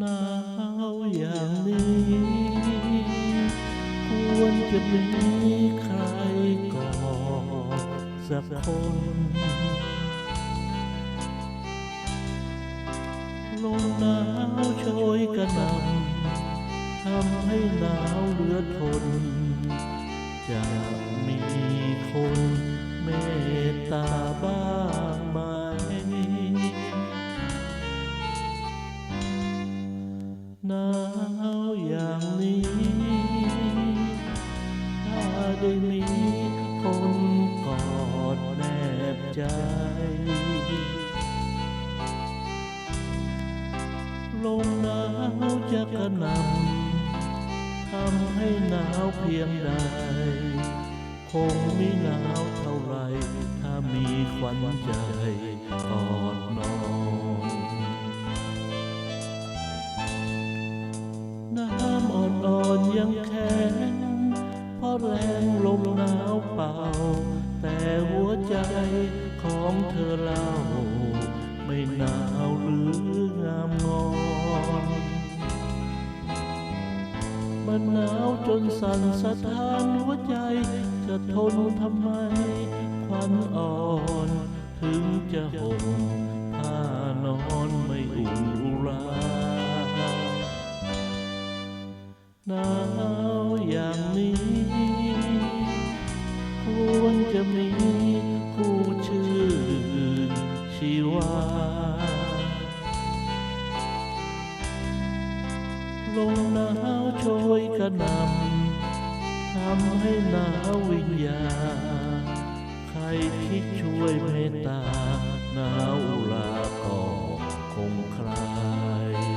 หนาวอย่างนี้ ควรจะมีใครกอดสักคนลมหนาวโชยกระหน่ำทำให้หนาวเหลือทนจะมีคน หนาวอย่างนี้ ถ้าได้มีคนกอดแนบใจ ลมหนาวจะกระหน่ำทำให้หนาวเพียงใด คงไม่หนาวเท่าไร ถ้ามีควันใจกอดนอน ยังแข็งเพราะแรงลมหนาวเป่า แต่หัวใจของเธอเล่า ไม่หนาวหรืองามงอนมันหนาวจนสั่นสะท้านหัวใจ จะทนทำไมควันอ่อนถึงจะห่ม อย่างนี้ ควรจะมีคู่ชื่นชีวาลมหนาวโชยกระนำทำให้หนาววิญญา ใครคิดช่วยเมตตาหนาวลาก็คงคลาย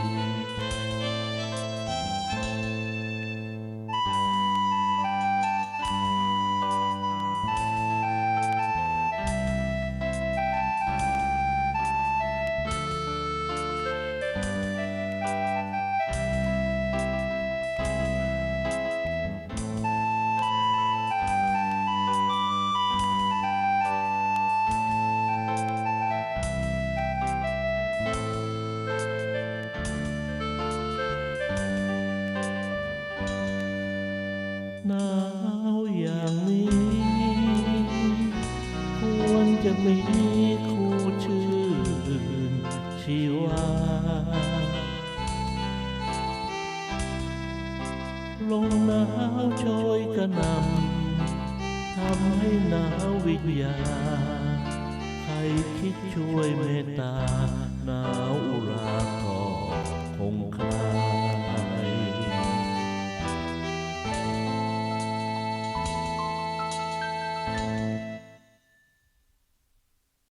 หนาวอย่างนี้ ควรจะมีคู่ชื่นชีวาลมหนาวโชยกระนำทำให้หนาววิญญา ใครคิดช่วยเมตตาหนาว